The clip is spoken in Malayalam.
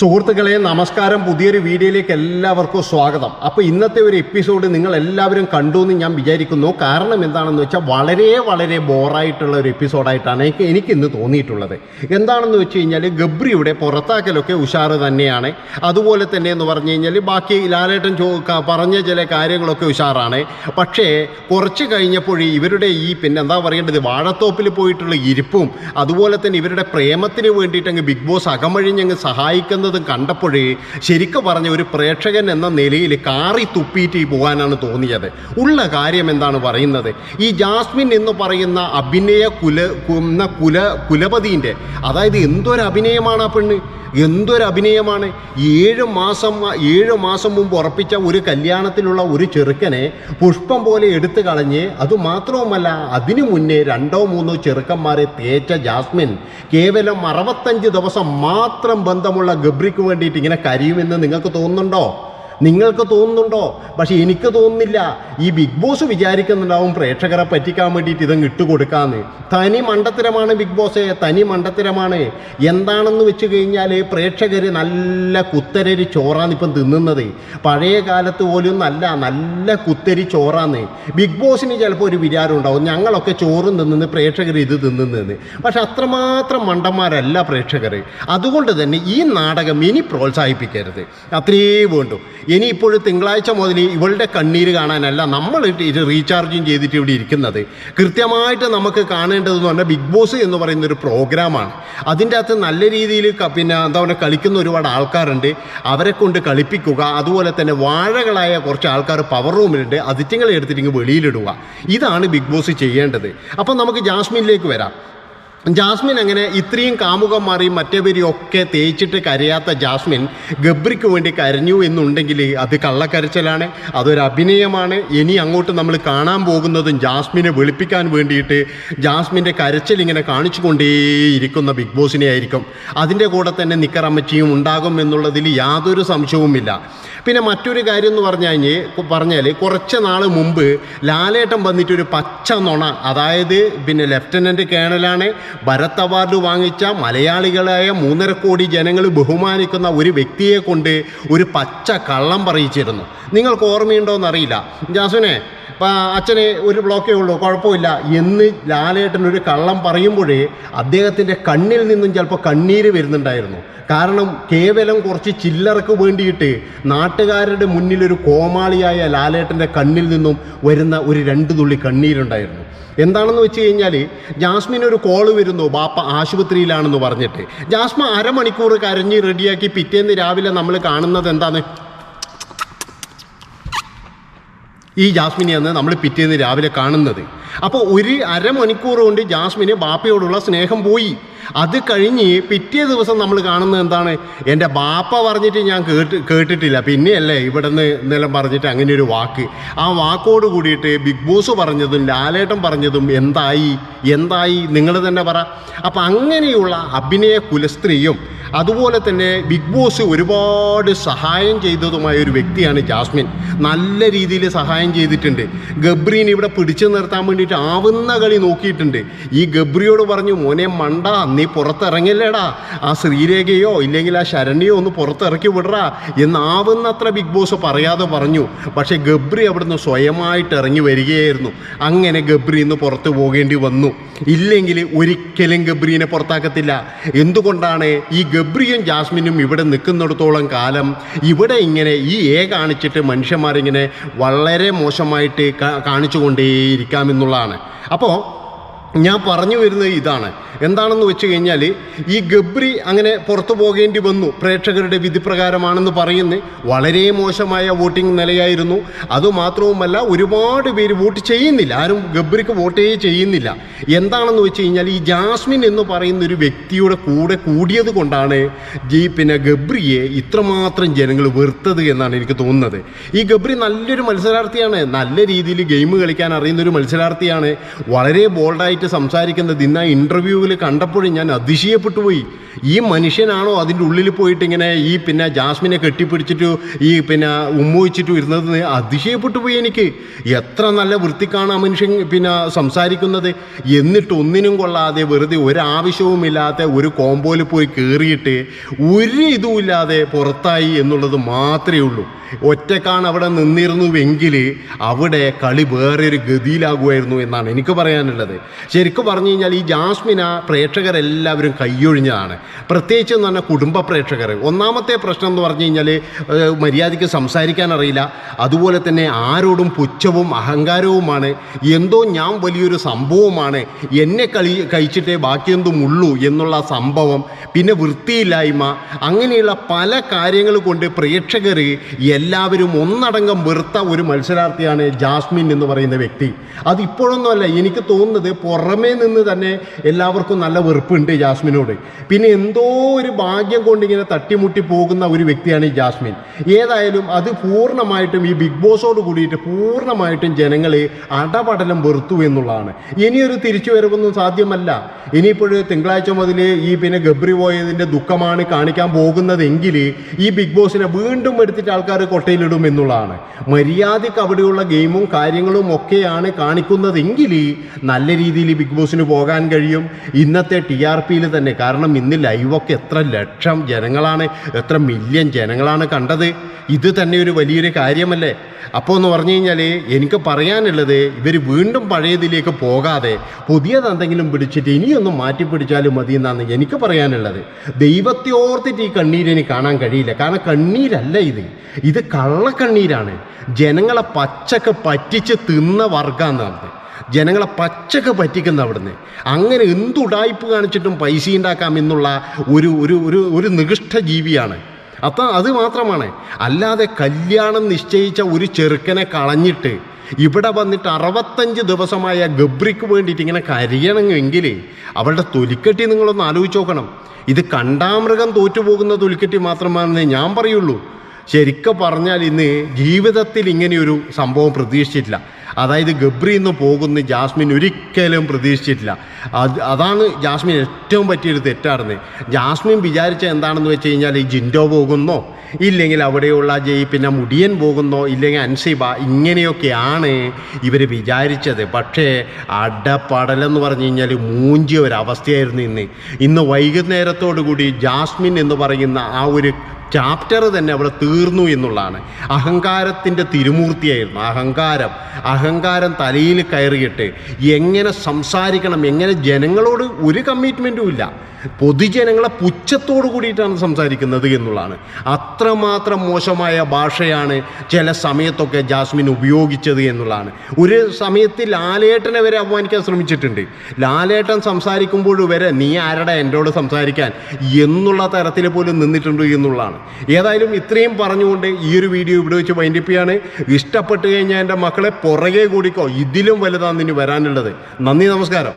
സുഹൃത്തുക്കളെ നമസ്കാരം. പുതിയൊരു വീഡിയോയിലേക്ക് എല്ലാവർക്കും സ്വാഗതം. അപ്പോൾ ഇന്നത്തെ ഒരു എപ്പിസോഡ് നിങ്ങൾ എല്ലാവരും കണ്ടു എന്ന് ഞാൻ വിചാരിക്കുന്നു. കാരണം എന്താണെന്ന് വെച്ചാൽ വളരെ വളരെ ബോറായിട്ടുള്ള ഒരു എപ്പിസോഡായിട്ടാണ് എനിക്ക് എനിക്ക് ഇന്ന് തോന്നിയിട്ടുള്ളത്. എന്താണെന്ന് വെച്ച് കഴിഞ്ഞാൽ ഗബ്രിയുടെ പുറത്താക്കലൊക്കെ ഉഷാറ് തന്നെയാണ്. അതുപോലെ തന്നെ എന്ന് പറഞ്ഞു കഴിഞ്ഞാൽ ബാക്കി ലാലേട്ടൻ ചോ പറഞ്ഞ ചില കാര്യങ്ങളൊക്കെ ഉഷാറാണ്. പക്ഷേ കുറച്ച് കഴിഞ്ഞപ്പോൾ ഇവരുടെ ഈ പിന്നെ എന്താ പറയേണ്ടത്? വാഴത്തോപ്പിൽ പോയിട്ടുള്ള ഇരിപ്പും അതുപോലെ തന്നെ ഇവരുടെ പ്രേമത്തിന് വേണ്ടിയിട്ട് അങ്ങ് ബിഗ് ബോസ് അകമഴിഞ്ഞങ്ങ് സഹായിക്കുന്നതും കണ്ടപ്പോഴേ ശരിക്കും പറഞ്ഞ ഒരു പ്രേക്ഷകൻ എന്ന നിലയിൽ കാറി തുപ്പിയിട്ട് പോകാനാണ് തോന്നിയത്. ഉള്ള കാര്യം എന്താണ് പറയുന്നത്? ഈ ജാസ്മിൻ എന്ന് പറയുന്ന അഭിനയ കുല കുന്ന കുല കുലപതിന്റെ അതായത് എന്തൊരു അഭിനയമാണ് ആ പെണ്ണ്? എന്തൊരു അഭിനയമാണ്? ഏഴ് മാസം ഏഴ് മാസം മുമ്പ് ഉറപ്പിച്ച ഒരു കല്യാണത്തിലുള്ള ഒരു ചെറുക്കനെ പുഷ്പം പോലെ എടുത്തു കളഞ്ഞ് അതുമാത്രവുമല്ല അതിനു മുന്നേ രണ്ടോ മൂന്നോ ചെറുക്കന്മാരെ തേച്ച ജാസ്മിൻ കേവലം അറുപത്തഞ്ച് ദിവസം മാത്രം ബന്ധമുള്ള ഗബ്രിക്ക് വേണ്ടിയിട്ട് ഇങ്ങനെ കരിയുമെന്ന് നിങ്ങൾക്ക് തോന്നുന്നുണ്ടോ? നിങ്ങൾക്ക് തോന്നുന്നുണ്ടോ? പക്ഷെ എനിക്ക് തോന്നുന്നില്ല. ഈ ബിഗ് ബോസ് വിചാരിക്കുന്നുണ്ടാവും പ്രേക്ഷകരെ പറ്റിക്കാൻ വേണ്ടിയിട്ട് ഇതങ്ങ് ഇട്ടുകൊടുക്കാന്ന് തനി മണ്ടത്തരമാണ് ബിഗ് ബോസ് തനി മണ്ടത്തരമാണ്. എന്താണെന്ന് വെച്ച് കഴിഞ്ഞാൽ പ്രേക്ഷകർ നല്ല കുത്തരരി ചോറാണ് ഇപ്പം തിന്നുന്നത്. പഴയ കാലത്ത് പോലും നല്ല നല്ല കുത്തരി ചോറാന്ന്. ബിഗ് ബോസിന് ചിലപ്പോൾ ഒരു വിചാരം ഉണ്ടാവും. ഞങ്ങളൊക്കെ ചോറും തിന്നുന്നു പ്രേക്ഷകർ ഇത് തിന്നുന്നതെന്ന്. പക്ഷെ അത്രമാത്രം മണ്ടന്മാരല്ല പ്രേക്ഷകർ അതുകൊണ്ട് തന്നെ ഈ നാടകം ഇനി പ്രോത്സാഹിപ്പിക്കരുത്. അത്രേ വേണ്ടു. ഇനി ഇപ്പോഴും തിങ്കളാഴ്ച മുതൽ ഇവളുടെ കണ്ണീര് കാണാനല്ല നമ്മൾ ഇത് റീചാർജും ചെയ്തിട്ട് ഇവിടെ ഇരിക്കുന്നത്. കൃത്യമായിട്ട് നമുക്ക് കാണേണ്ടതെന്ന് പറഞ്ഞാൽ ബിഗ് ബോസ് എന്ന് പറയുന്ന ഒരു പ്രോഗ്രാമാണ്. അതിന്റെ അകത്ത് നല്ല രീതിയിൽ പിന്നെ എന്താ പറയുക കളിക്കുന്ന ഒരുപാട് ആൾക്കാരുണ്ട്. അവരെ കൊണ്ട് കളിപ്പിക്കുക അതുപോലെ തന്നെ വാഴകളായ കുറച്ച് ആൾക്കാർ പവർ റൂമിലുണ്ട് അതിറ്റങ്ങളെ എടുത്തിട്ട് വെളിയിലിടുക. ഇതാണ് ബിഗ് ബോസ് ചെയ്യേണ്ടത്. അപ്പം നമുക്ക് ജാസ്മിനിലേക്ക് വരാം. ജാസ്മിൻ അങ്ങനെ ഇത്രയും കാമുകന്മാരെയും മറ്റേവരെയും ഒക്കെ തേച്ചിട്ട് കരയാത്ത ജാസ്മിൻ ഗബ്രിക്ക് വേണ്ടി കരഞ്ഞു എന്നുണ്ടെങ്കിൽ അത് കള്ളക്കരച്ചിലാണ് അതൊരു അഭിനയമാണ്. ഇനി അങ്ങോട്ട് നമ്മൾ കാണാൻ പോകുന്നതും ജാസ്മിനെ വെളുപ്പിക്കാൻ വേണ്ടിയിട്ട് ജാസ്മിന്റെ കരച്ചിൽ ഇങ്ങനെ കാണിച്ചു കൊണ്ടേയിരിക്കുന്ന ബിഗ് ബോസിനെ ആയിരിക്കും. അതിന്റെ കൂടെ തന്നെ നിക്കറമ്മച്ചിയും ഉണ്ടാകും എന്നുള്ളതിൽ യാതൊരു സംശയവുമില്ല. പിന്നെ മറ്റൊരു കാര്യം എന്ന് പറഞ്ഞു കഴിഞ്ഞ് പറഞ്ഞാൽ കുറച്ച് നാൾ മുമ്പ് ലാലേട്ടൻ വന്നിട്ടൊരു പച്ച നുണ. അതായത് പിന്നെ ലെഫ്റ്റനന്റ് കേണലാണ് ഭരത് അവാർഡ് വാങ്ങിച്ച മലയാളികളായ മൂന്നര കോടി ജനങ്ങൾ ബഹുമാനിക്കുന്ന ഒരു വ്യക്തിയെ കൊണ്ട് ഒരു പച്ച കള്ളം പറയിച്ചിരുന്നു. നിങ്ങൾക്ക് ഓർമ്മയുണ്ടോ എന്നറിയില്ല ജാസുനെ ഇപ്പം അച്ഛന് ഒരു ബ്ലോക്കേ ഉള്ളൂ കുഴപ്പമില്ല. എന്ന് ലാലേട്ടൻ ഒരു കള്ളം പറയുമ്പോഴേ അദ്ദേഹത്തിന്റെ കണ്ണിൽ നിന്നും ചിലപ്പോൾ കണ്ണീര് വരുന്നുണ്ടായിരുന്നു. കാരണം കേവലം കുറച്ച് ചില്ലറക്ക് വേണ്ടിയിട്ട് നാട്ടുകാരുടെ മുന്നിൽ ഒരു കോമാളിയായ ലാലേട്ടന്റെ കണ്ണിൽ നിന്നും വരുന്ന ഒരു രണ്ട് തുള്ളി കണ്ണീരുണ്ടായിരുന്നു. എന്താണെന്ന് വെച്ച് കഴിഞ്ഞാൽ ജാസ്മിൻ ഒരു കോൾ വരുന്നു ബാപ്പ ആശുപത്രിയിലാണെന്ന് പറഞ്ഞിട്ട്. ജാസ്മ അരമണിക്കൂർ കരഞ്ഞ് റെഡിയാക്കി പിറ്റേന്ന് രാവിലെ നമ്മൾ കാണുന്നത് എന്താണ് ഈ ജാസ്മിനെയാണ് നമ്മൾ പിറ്റേന്ന് രാവിലെ കാണുന്നത്. അപ്പോൾ ഒരു അരമണിക്കൂർ കൊണ്ട് ജാസ്മിന് ബാപ്പയോടുള്ള സ്നേഹം പോയി. അത് കഴിഞ്ഞ് പിറ്റേ ദിവസം നമ്മൾ കാണുന്നത് എന്താണ്? എന്റെ ബാപ്പ പറഞ്ഞിട്ട് ഞാൻ കേട്ട് കേട്ടിട്ടില്ല. പിന്നെയല്ലേ ഇവിടെ നിന്ന് ഇന്നെല്ലാം പറഞ്ഞിട്ട് അങ്ങനെ ഒരു വാക്ക്. ആ വാക്കോട് കൂടിയിട്ട് ബിഗ് ബോസ് പറഞ്ഞതും ലാലേട്ടൻ പറഞ്ഞതും എന്തായി? എന്തായി? നിങ്ങൾ തന്നെ പറ. അപ്പം അങ്ങനെയുള്ള അഭിനയ കുലസ്ത്രീയും അതുപോലെ തന്നെ ബിഗ് ബോസ് ഒരുപാട് സഹായം ചെയ്തതുമായ ഒരു വ്യക്തിയാണ് ജാസ്മിൻ. നല്ല രീതിയിൽ സഹായം ചെയ്തിട്ടുണ്ട്. ഗബ്രീൻ ഇവിടെ പിടിച്ചു നിർത്താൻ വേണ്ടിയിട്ട് ആവുന്ന കളി നോക്കിയിട്ടുണ്ട്. ഈ ഗബ്രിയോട് പറഞ്ഞു മോനെ മണ്ട നീ പുറത്തിറങ്ങില്ലേടാ. ആ ശ്രീരേഖയോ ഇല്ലെങ്കിൽ ആ ശരണ്യോ ഒന്ന് പുറത്തിറക്കി വിടറാ എന്നാവുന്നത്ര ബിഗ് ബോസ് പറയാതെ പറഞ്ഞു. പക്ഷേ ഗബ്രി അവിടുന്ന് സ്വയമായിട്ട് ഇറങ്ങി വരികയായിരുന്നു. അങ്ങനെ ഗബ്രി ഇന്ന് പുറത്ത് പോകേണ്ടി വന്നു. ഇല്ലെങ്കിൽ ഒരിക്കലും ഗബ്രീനെ പുറത്താക്കത്തില്ല. എന്തുകൊണ്ടാണ് ഈ ഗബ്രിയും ജാസ്മിനും ഇവിടെ നിൽക്കുന്നിടത്തോളം കാലം ഇവിടെ ഇങ്ങനെ ഈ എ കാണിച്ചിട്ട് മനുഷ്യന്മാരിങ്ങനെ വളരെ മോശമായിട്ട് കാണിച്ചുകൊണ്ടേയിരിക്കാമെന്നുള്ളതാണ്. അപ്പോൾ ഞാൻ പറഞ്ഞു വരുന്നത് ഇതാണ്. എന്താണെന്ന് വെച്ച് കഴിഞ്ഞാൽ ഈ ഗബ്രി അങ്ങനെ പുറത്തു പോകേണ്ടി വന്നു. പ്രേക്ഷകരുടെ വിധി പ്രകാരമാണെന്ന് പറയുന്നത് വളരെ മോശമായ വോട്ടിംഗ് നിലയായിരുന്നു. അതുമാത്രവുമല്ല ഒരുപാട് പേര് വോട്ട് ചെയ്യുന്നില്ല. ആരും ഗബ്രിക്ക് വോട്ടേ ചെയ്യുന്നില്ല. എന്താണെന്ന് വെച്ച് കഴിഞ്ഞാൽ ഈ ജാസ്മിൻ എന്ന് പറയുന്ന ഒരു വ്യക്തിയുടെ കൂടെ കൂടിയത് കൊണ്ടാണ് ഈ പിന്നെ ഗബ്രിയെ ഇത്രമാത്രം ജനങ്ങൾ വെറുത്തത് എന്നാണ് എനിക്ക് തോന്നുന്നത്. ഈ ഗബ്രി നല്ലൊരു മത്സരാർത്ഥിയാണ്. നല്ല രീതിയിൽ ഗെയിം കളിക്കാൻ അറിയുന്ന ഒരു മത്സരാർത്ഥിയാണ്. വളരെ ബോൾഡായിട്ട് ബോറായിട്ട് സംസാരിക്കുന്നത് ഇന്ന് ആ ഇന്റർവ്യൂവിൽ കണ്ടപ്പോഴും ഞാൻ അതിശയപ്പെട്ടു പോയി. ഈ മനുഷ്യനാണോ അതിന്റെ ഉള്ളിൽ പോയിട്ട് ഇങ്ങനെ ഈ പിന്നെ ജാസ്മിനെ കെട്ടിപ്പിടിച്ചിട്ട് ഈ പിന്നെ ഉമ്മ ഇരുന്നത് അതിശയപ്പെട്ടു പോയി എനിക്ക്. എത്ര നല്ല വൃത്തിക്കാണ് ആ മനുഷ്യൻ പിന്നെ സംസാരിക്കുന്നത്. എന്നിട്ട് ഒന്നിനും കൊള്ളാതെ വെറുതെ ഒരാവശ്യവുമില്ലാത്ത ഒരു കോമ്പോയിൽ പോയി കയറിയിട്ട് ഒരു ഇതുമില്ലാതെ പുറത്തായി എന്നുള്ളത് മാത്രമേ ഉള്ളൂ. ഒറ്റക്കാണ് അവിടെ നിന്നിരുന്നുവെങ്കിൽ അവിടെ കളി വേറൊരു ഗതിയിലാകുമായിരുന്നു എന്നാണ് എനിക്ക് പറയാനുള്ളത്. ശരിക്കും പറഞ്ഞു കഴിഞ്ഞാൽ ഈ ജാസ്മിന പ്രേക്ഷകരെല്ലാവരും കൈയൊഴിഞ്ഞതാണ്. പ്രത്യേകിച്ച് എന്ന് പറഞ്ഞാൽ കുടുംബ പ്രേക്ഷകർ. ഒന്നാമത്തെ പ്രശ്നം എന്ന് പറഞ്ഞു കഴിഞ്ഞാൽ മര്യാദയ്ക്ക് സംസാരിക്കാൻ അറിയില്ല. അതുപോലെ തന്നെ ആരോടും പുച്ഛവും അഹങ്കാരവുമാണ്. എന്തോ ഞാൻ വലിയൊരു സംഭവമാണ്. എന്നെ കളി കഴിച്ചിട്ടേ ബാക്കിയെന്തും ഉള്ളൂ എന്നുള്ള സംഭവം. പിന്നെ വൃത്തിയില്ലായ്മ. അങ്ങനെയുള്ള പല കാര്യങ്ങൾ കൊണ്ട് പ്രേക്ഷകർ എല്ലാവരും ഒന്നടങ്കം വെറുത്ത ഒരു മത്സരാർത്ഥിയാണ് ജാസ്മിൻ എന്ന് പറയുന്ന വ്യക്തി. അത് ഇപ്പോഴൊന്നുമല്ല എനിക്ക് തോന്നുന്നത് പുറമേ നിന്ന് തന്നെ എല്ലാവർക്കും നല്ല വെറുപ്പുണ്ട് ജാസ്മിനോട്. പിന്നെ എന്തോ ഒരു ഭാഗ്യം കൊണ്ട് ഇങ്ങനെ തട്ടിമുട്ടി പോകുന്ന ഒരു വ്യക്തിയാണ് ഈ ജാസ്മിൻ. ഏതായാലും അത് പൂർണമായിട്ടും ഈ ബിഗ് ബോസോട് കൂടിയിട്ട് പൂർണമായിട്ടും ജനങ്ങൾ അടപടലം വെറുത്തു എന്നുള്ളതാണ്. ഇനിയൊരു തിരിച്ചു വരവൊന്നും സാധ്യമല്ല. ഇനിയിപ്പോൾ തിങ്കളാഴ്ച മുതൽ ഈ പിന്നെ ഗബ്രി പോയതിന്റെ ദുഃഖമാണ് കാണിക്കാൻ പോകുന്നതെങ്കിൽ ഈ ബിഗ് ബോസിനെ വീണ്ടും എടുത്തിട്ട് ആൾക്കാർ കൊട്ടയിലിടും എന്നുള്ളതാണ്. മര്യാദയ്ക്ക് അവിടെയുള്ള ഗെയിമും കാര്യങ്ങളും ഒക്കെയാണ് കാണിക്കുന്നതെങ്കിൽ നല്ല രീതിയിൽ ബിഗ് ബോസിന് പോകാൻ കഴിയും? ഇന്നത്തെ ടി ആർ പിയിൽ തന്നെ. കാരണം ഇന്ന് ലൈവൊക്കെ എത്ര ലക്ഷം ജനങ്ങളാണ് എത്ര മില്യൺ ജനങ്ങളാണ് കണ്ടത്. ഇത് തന്നെ ഒരു വലിയൊരു കാര്യമല്ലേ? അപ്പോൾ എന്ന് പറഞ്ഞു കഴിഞ്ഞാൽ എനിക്ക് പറയാനുള്ളത് ഇവർ വീണ്ടും പഴയതിലേക്ക് പോകാതെ പുതിയതെന്തെങ്കിലും പിടിച്ചിട്ട് ഇനിയൊന്നും മാറ്റി പിടിച്ചാലും മതി എന്നാണ് എനിക്ക് പറയാനുള്ളത്. ദൈവത്തെ ഓർത്തിട്ട് ഈ കണ്ണീരിന് കാണാൻ കഴിയില്ല. കാരണം കണ്ണീരല്ല ഇത്. ഇത് കള്ളക്കണ്ണീരാണ്. ജനങ്ങളെ പച്ചക്ക് പറ്റിച്ച് തിന്ന വർഗമെന്നാണ് ജനങ്ങളെ പച്ചക്ക് പറ്റിക്കുന്ന അവിടുന്ന്. അങ്ങനെ എന്തുടായ്പ് കാണിച്ചിട്ടും പൈസ ഉണ്ടാക്കാം എന്നുള്ള ഒരു ഒരു ഒരു ഒരു നികൃഷ്ട ജീവിയാണ്. അപ്പം അത് മാത്രമാണ്. അല്ലാതെ കല്യാണം നിശ്ചയിച്ച ഒരു ചെറുക്കനെ കളഞ്ഞിട്ട് ഇവിടെ വന്നിട്ട് അറുപത്തഞ്ച് ദിവസമായ ഗബ്രിക്ക് വേണ്ടിയിട്ട് ഇങ്ങനെ കരയണമെങ്കിൽ അവളുടെ തൊലിക്കെട്ടി നിങ്ങളൊന്ന് ആലോചിച്ച് നോക്കണം. ഇത് കണ്ടാമൃഗം തോറ്റുപോകുന്ന തൊലിക്കെട്ടി മാത്രമാണെന്ന് ഞാൻ പറയുള്ളൂ. ശരിക്കും പറഞ്ഞാൽ ഇന്ന് ജീവിതത്തിൽ ഇങ്ങനെയൊരു സംഭവം പ്രതീക്ഷിച്ചിട്ടില്ല. അതായത് ഗബ്രി എന്ന് പോകുന്ന ജാസ്മിൻ ഒരിക്കലും പ്രതീക്ഷിച്ചിട്ടില്ല. അത് അതാണ് ജാസ്മിൻ ഏറ്റവും പറ്റിയൊരു തെറ്റായിരുന്നത് ജാസ്മിൻ വിചാരിച്ച എന്താണെന്ന് വെച്ച് കഴിഞ്ഞാൽ ഈ ജിൻഡോ പോകുന്നോ? ഇല്ലെങ്കിൽ അവിടെയുള്ള ജയ് പിന്നെ മുടിയൻ പോകുന്നോ? ഇല്ലെങ്കിൽ അൻസിബ? ഇങ്ങനെയൊക്കെയാണ് ഇവർ വിചാരിച്ചത്. പക്ഷേ അടപ്പടലെന്ന് പറഞ്ഞു കഴിഞ്ഞാൽ മൂഞ്ചിയ ഒരവസ്ഥയായിരുന്നു ഇന്ന്. ഇന്ന് വൈകുന്നേരത്തോടു കൂടി ജാസ്മിൻ എന്ന് പറയുന്ന ആ ഒരു ചാപ്റ്റർ തന്നെ അവിടെ തീർന്നു എന്നുള്ളതാണ്. അഹങ്കാരത്തിന്റെ തിരുമൂർത്തിയായിരുന്നു. അഹങ്കാരം. അഹങ്കാരം തലയിൽ കയറിയിട്ട് എങ്ങനെ സംസാരിക്കണം എങ്ങനെ ജനങ്ങളോട് ഒരു കമ്മിറ്റ്മെന്റും ഇല്ല. പൊതുജനങ്ങളെ പുച്ഛത്തോടു കൂടിയിട്ടാണ് സംസാരിക്കുന്നത് എന്നുള്ളതാണ്. അത്രമാത്രം മോശമായ ഭാഷയാണ് ചില സമയത്തൊക്കെ ജാസ്മിൻ ഉപയോഗിച്ചത് എന്നുള്ളതാണ്. ഒരു സമയത്ത് ലാലേട്ടനെ വരെ അപമാനിക്കാൻ ശ്രമിച്ചിട്ടുണ്ട്. ലാലേട്ടൻ സംസാരിക്കുമ്പോൾ വരെ നീ ആരുടെ എന്നോട് സംസാരിക്കാൻ? എന്നുള്ള തരത്തിൽ പോലും നിന്നിട്ടുണ്ട് എന്നുള്ളതാണ്. ഏതായാലും ഇത്രയും പറഞ്ഞുകൊണ്ട് ഈ ഒരു വീഡിയോ ഇവിടെ വെച്ച് വൈൻഡിപ്പിയാണ് ഇഷ്ടപ്പെട്ട് കഴിഞ്ഞാൽ എന്റെ മക്കളെ പുറകെ കൂടിക്കോ. ഇതിലും വലുതാണ് ഇനി വരാനുള്ളത്. നന്ദി നമസ്കാരം.